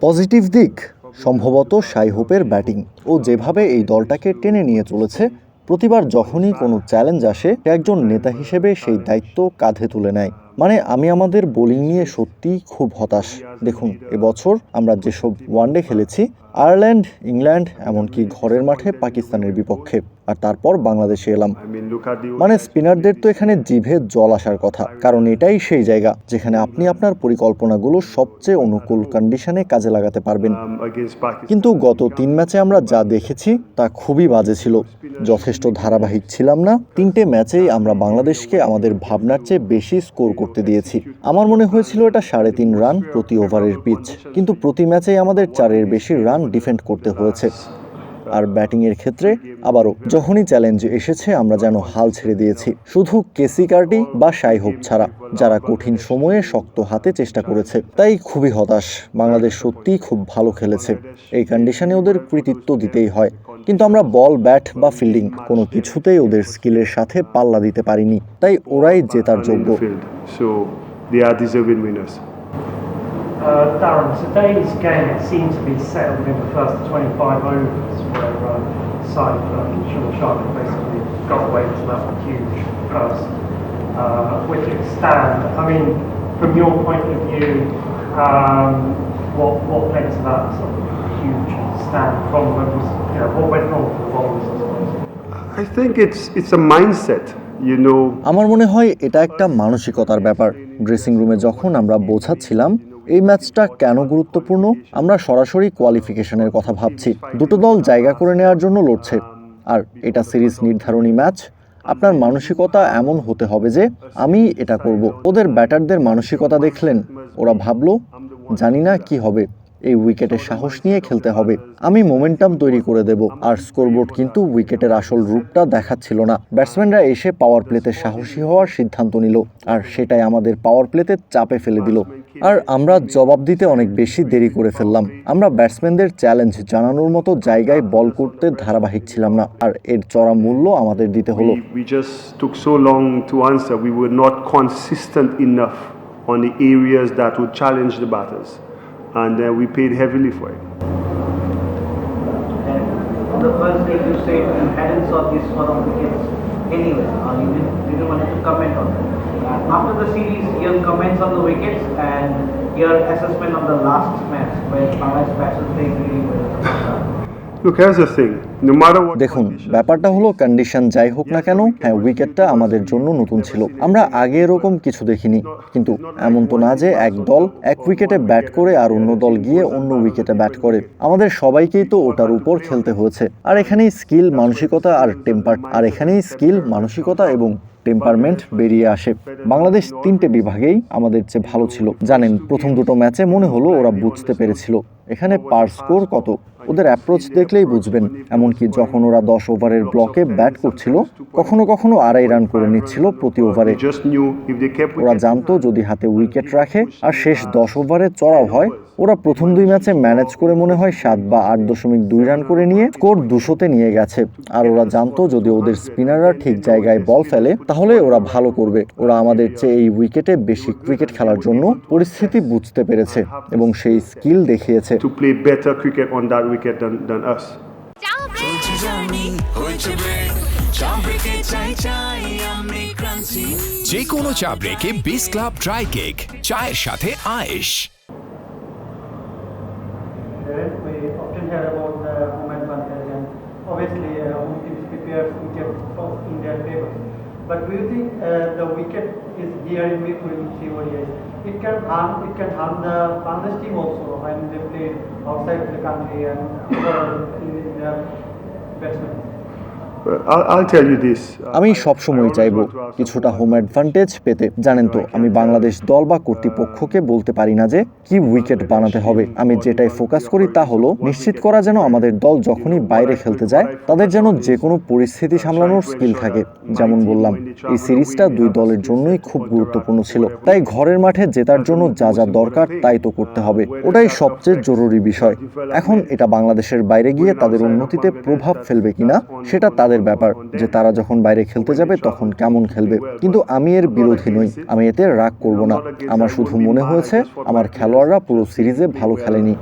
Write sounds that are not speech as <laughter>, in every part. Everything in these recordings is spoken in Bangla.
পজিটিভ দিক, সম্ভবত সাই হোপের ব্যাটিং। ও যেভাবে এই দলটাকে টেনে নিয়ে চলেছে, প্রতিবার যখনই কোনো চ্যালেঞ্জ আসে একজন নেতা হিসেবে সেই দায়িত্ব কাঁধে তুলে নেয়। মানে আমি আমাদের বোলিং নিয়ে সত্যিই খুব হতাশ। দেখুন, এবছর আমরা যেসব ওয়ানডে খেলেছি আয়ারল্যান্ড ইংল্যান্ড এমনকি ঘরের মাঠে পাকিস্তানের বিপক্ষে। আর তারপর বাংলাদেশে এলাম। মানে স্পিনারদের তো এখানে জিভে জল আসার কথা কারণ এটাই সেই জায়গা যেখানে আপনি আপনার পরিকল্পনাগুলো সবচেয়ে অনুকূল কন্ডিশনে কাজে লাগাতে পারবেন। Um. কিন্তু গত তিন ম্যাচে আমরা যা দেখেছি তা খুবই বাজে ছিল। যথেষ্ট ধারাবাহিক ছিলাম না। তিনটে ম্যাচেই আমরা বাংলাদেশকে আমাদের ভাবনার চেয়ে বেশি স্কোর করতে দিয়েছি। আমার মনে হয়েছিল এটা সাড়ে তিন রান প্রতি ওভারের পিচ কিন্তু প্রতি ম্যাচেই আমাদের চারের বেশি রান ডিফেন্ড করতে হয়েছে। আর ব্যাটিংয়ের ক্ষেত্রে আবারও যখনই চ্যালেঞ্জ এসেছে, আমরা যেন হাল ছেড়ে দিয়েছি। শুধু কেসি কার্ডি বা সাই হোপ ছাড়া, যারা কঠিন সময়ে শক্ত হাতে চেষ্টা করেছে, তাই খুবই হতাশ। বাংলাদেশ সত্যিই খুব ভালো খেলেছে। এই কন্ডিশনে ওদের কৃতিত্ব দিতেই হয়। কিন্তু আমরা বল, ব্যাট বা ফিল্ডিং কোনো কিছুতেই ওদের স্কিলের সাথে পাল্লা দিতে পারিনি। তাই ওরাই জেতার যোগ্য। Uh, Darren, today's game it seemed to be settled in the first 25 overs where uh, side uh, Sean Sharp basically got away with that huge first uh, wicket stand. I mean, from your point of view, um, what what led to that sort of huge stand from them was, you know, what went wrong for the bowlers, I suppose? I think it's it's a mindset, you know. আমার মনে হয় এটা একটা মানসিকতার ব্যাপার ড্রেসিং রুমে যখন আমরা বোঝাচ্ছিলাম এই ম্যাচটা কেন গুরুত্বপূর্ণ? আমরা সরাসরি কোয়ালিফিকেশনের কথা ভাবছি। দুটো দল জায়গা করে নেওয়ার জন্য লড়ছে। আর এটা সিরিজ নির্ধারণী ম্যাচ। আপনার মানসিকতা এমন হতে হবে যে, আমি এটা করব। ওদের ব্যাটারদের মানসিকতা দেখলেন। ওরা ভাবলো, জানি না কি হবে। এই উইকেটে সাহস নিয়ে খেলতে হবে। আমি মোমেন্টাম তৈরি করে দেব। আর স্কোরবোর্ড কিন্তু উইকেটের আসল রূপটা দেখাচ্ছিল না। ব্যাটসম্যানরা এসে পাওয়ার প্লেতে সাহসী হওয়ার সিদ্ধান্ত নিল। আর সেটাই আমাদের পাওয়ার প্লেতে চাপে ফেলে দিল। আর আমরা জবাব দিতে অনেক বেশি দেরি করে ফেললাম। আমরা ব্যাটসম্যানদের চ্যালেঞ্জ জানানোর মতো জায়গায় বল করতে ধারাবাহিক ছিলাম না আর এর চড়া মূল্য আমাদের দিতে হলো। Anyway, uh, you didn't want to comment on that. After the series, your comments on the wickets and your assessment on the last match where Bangladesh batsmen played really well. Look, here's the thing. দেখুন ব্যাপারটা হলো কন্ডিশন যাই হোক না কেন হ্যাঁ উইকেটটা আমাদের জন্য নতুন ছিল। আমরা আগে এরকম কিছু দেখিনি কিন্তু এমন তো না যে এক দল এক উইকেটে ব্যাট করে আর অন্য দল গিয়ে অন্য উইকেটে ব্যাট করে। আমাদের সবাইকেই তো ওটার উপর খেলতে হয়েছে। আর এখানেই স্কিল মানসিকতা আর টেম্পার আর এখানেই স্কিল মানসিকতা এবং টেম্পারমেন্ট বেরিয়ে আসে। বাংলাদেশ তিনটে বিভাগেই আমাদের চেয়ে ভালো ছিল। জানেন প্রথম দুটো ম্যাচে মনে হলো ওরা বুঝতে পেরেছিল। এখানে পার স্কোর কত? ওদের অ্যাপ্রোচ দেখলেই বুঝবেন। এমনকি যখন ওরা দশ ওভারের ব্লকে ব্যাট করছিল, কখনো কখনো আড়াই রান করে নিচ্ছিল প্রতি ওভারে। ওরা জানতো যদি হাতে উইকেট রাখে আর শেষ দশ ওভারে চড়াও হয়, ওরা প্রথম দুই ম্যাচে ম্যানেজ করে মনে হয় সাত বা আট দশমিক দুই রান করে নিয়ে স্কোর দুশোতে নিয়ে গেছে। আর ওরা জানতো যদি ওদের স্পিনাররা ঠিক জায়গায় বল ফেলে, তাহলে ওরা ভালো করবে। ওরা আমাদের চেয়ে এই উইকেটে বেশি ক্রিকেট খেলার জন্য পরিস্থিতি বুঝতে পেরেছে এবং সেই স্কিল দেখিয়েছে। চলছে জার্নি হয়েছে ব্রেক চাই চাই আমি ক্রান্তি যে কোনো চা বিস ক্লাব ড্রাই কেক চায়ের সাথে আয়েশ the obviously uh, home teams prepare wicket for- in their favor. But do you think uh, the wicket is here in Three ODIs? It can harm, it can harm the Bangladesh team also when they play outside the country and in, in their personas. আমি I- সবসময় চাইব কিছুটা হোম অ্যাডভান্টেজ পেতে। জানেন তো আমি বাংলাদেশ দল বা কর্তৃপক্ষকে বলতে পারি না যে কি উইকেট বানাতে হবে। আমি যেটাই ফোকাস করি তা হলো নিশ্চিত করা যেন আমাদের দল যখনই বাইরে খেলতে যায় তাদের যেন যে কোনো পরিস্থিতি সামলানোর স্কিল থাকে। যেমন বললাম এই সিরিজটা দুই দলের জন্যই খুব গুরুত্বপূর্ণ ছিল। তাই ঘরের মাঠে জেতার জন্য যা যা দরকার তাই তো করতে হবে। ওটাই সবচেয়ে জরুরি বিষয়। এখন এটা বাংলাদেশের বাইরে গিয়ে তাদের উন্নতিতে প্রভাব ফেলবে কিনা সেটা তাদের তাদের ব্যাপার যে তারা যখন বাইরে খেলতে যাবে তখন কেমন খেলবে। কিন্তু আমি এর বিরোধী নই। আমি এতে রাগ করব না। আমার শুধু মনে হয়েছে আমার খেলোয়াড়রা পুরো সিরিজে ভালো খেলেনি।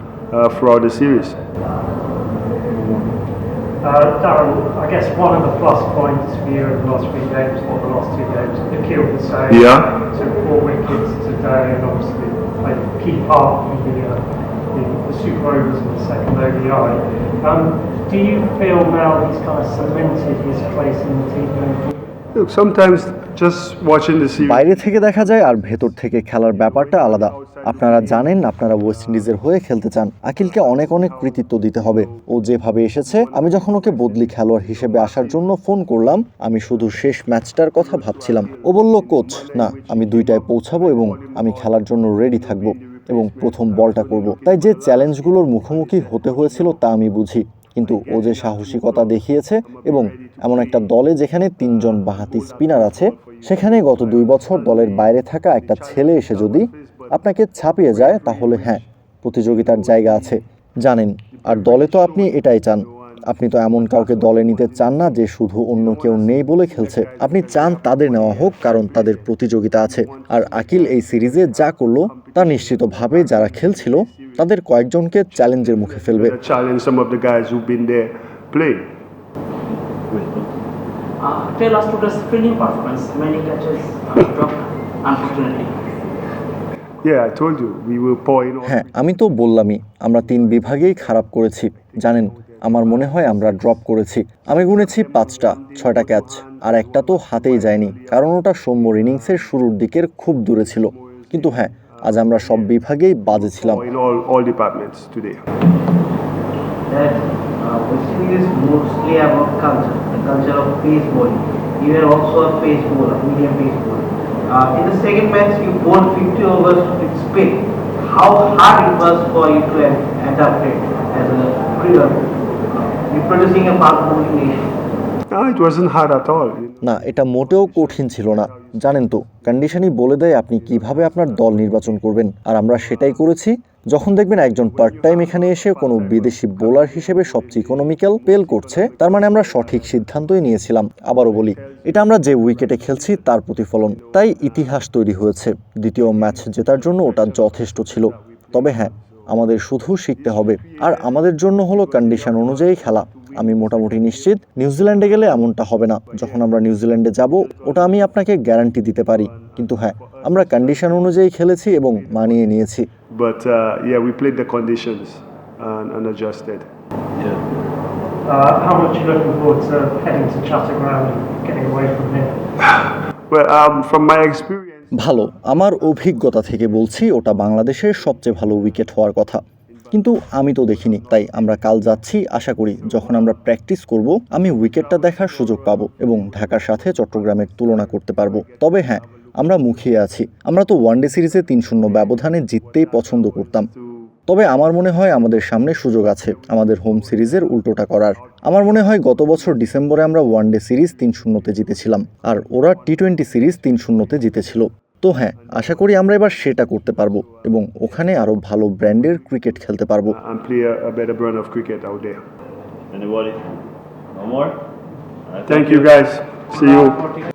Do you feel now he's kind of cemented his place in the team going forward? Look, sometimes just watching the series. বাইরে থেকে দেখা যায় আর ভেতর থেকে খেলার ব্যাপারটা আলাদা। আপনারা জানেন আপনারা ওয়েস্ট ইন্ডিজের হয়ে খেলতে চান। আকিলকে অনেক অনেক কৃতিত্ব দিতে হবে। ও যেভাবে এসেছে আমি যখন ওকে বদলি খেলোয়াড় হিসেবে আসার জন্য ফোন করলাম আমি শুধু শেষ ম্যাচটার কথা ভাবছিলাম। ও বলল কোচ না আমি দুইটায় পৌঁছাবো এবং আমি খেলার জন্য রেডি থাকব এবং প্রথম বলটা করব। তাই যে চ্যালেঞ্জগুলোর মুখোমুখি হতে হয়েছিল তা আমি বুঝি। কিন্তু ও যে সাহসিকতা দেখিয়েছে এবং এমন একটা দলে যেখানে তিনজন বাহাতি স্পিনার আছে, সেখানে গত দুই বছর দলের বাইরে থাকা একটা ছেলে এসে যদি আপনাকে ছাপিয়ে যায়, তাহলে হ্যাঁ প্রতিযোগিতার জায়গা আছে, জানেন। আর দলে তো আপনি এটাই চান আপনি তো এমন কাউকে দলে নিতে চান না যে শুধু অন্য কেউ নেই বলে খেলছে। আপনি চান তাদের নেওয়া হোক কারণ তাদের প্রতিযোগিতা আছে। আর আকিল এই সিরিজে যা করল তা নিশ্চিতভাবে যারা খেলছিল তাদের কয়েকজনকে চ্যালেঞ্জের মুখে ফেলবে। হ্যাঁ আমি তো বললামই আমরা তিন বিভাগেই খারাপ করেছি জানেন? আমার মনে হয় আমরা ড্রপ করেছি। আমি গুনেছি পাঁচটা ছয়টা ক্যাচ আর একটা তো হাতেই যায়নি কারণ ওটা সোম্বর ইনিংসের শুরুর দিকের খুব দূরে ছিল। কিন্তু হ্যাঁ আজ আমরা সব বিভাগেই বাজে ছিলাম। Reproducing a bowling nation? না এটা মোটেও কঠিন ছিল না। জানেন তো কন্ডিশনই বলে দেয় আপনি কীভাবে আপনার দল নির্বাচন করবেন। আর আমরা সেটাই করেছি যখন দেখবেন একজন পার্ট টাইম এখানে এসে কোনো বিদেশি বোলার হিসেবে সবচেয়ে ইকোনমিক্যাল পেল করছে তার মানে আমরা সঠিক সিদ্ধান্তই নিয়েছিলাম। আবারও বলি এটা আমরা যে উইকেটে খেলছি তার প্রতিফলন। তাই ইতিহাস তৈরি হয়েছে। দ্বিতীয় ম্যাচ জেতার জন্য ওটা যথেষ্ট ছিল। তবে হ্যাঁ আমাদের শুধু শিখতে হবে। আর আমাদের জন্য হলো কন্ডিশন অনুযায়ী খেলা। আমি মোটামুটি নিশ্চিত নিউজিল্যান্ডে গেলে এমনটা হবে না। যখন আমরা নিউজিল্যান্ডে যাব ওটা আমি আপনাকে গ্যারান্টি দিতে পারি। কিন্তু হ্যাঁ আমরা কন্ডিশন অনুযায়ী খেলেছি এবং মানিয়ে নিয়েছি। <sighs> Well, um, from ভালো। আমার অভিজ্ঞতা থেকে বলছি, ওটা বাংলাদেশের সবচেয়ে ভালো উইকেট হওয়ার কথা। কিন্তু আমি তো দেখিনি, তাই আমরা কাল যাচ্ছি, আশা করি যখন আমরা প্র্যাকটিস করব, আমি উইকেটটা দেখার সুযোগ পাব এবং ঢাকার সাথে চট্টগ্রামের তুলনা করতে পারব। তবে হ্যাঁ আমরা মুখিয়ে আছি। আমরা তো ওয়ানডে সিরিজে তিন শূন্য ব্যবধানে জিততেই পছন্দ করতাম। তবে আমার মনে হয় আমাদের সামনে সুযোগ আছে আমাদের হোম সিরিজের উল্টোটা করার। আমার মনে হয় গত বছর ডিসেম্বরে আমরা ওয়ানডে সিরিজ তিন শূন্যতে জিতেছিলাম আর ওরা টি টোয়েন্টি সিরিজ তিন শূন্যতে জিতেছিল। তো হ্যাঁ আশা করি আমরা এবার সেটা করতে পারব এবং ওখানে আরও ভালো ব্র্যান্ডের ক্রিকেট খেলতে পারব? Uh, Thank you, guys. See you.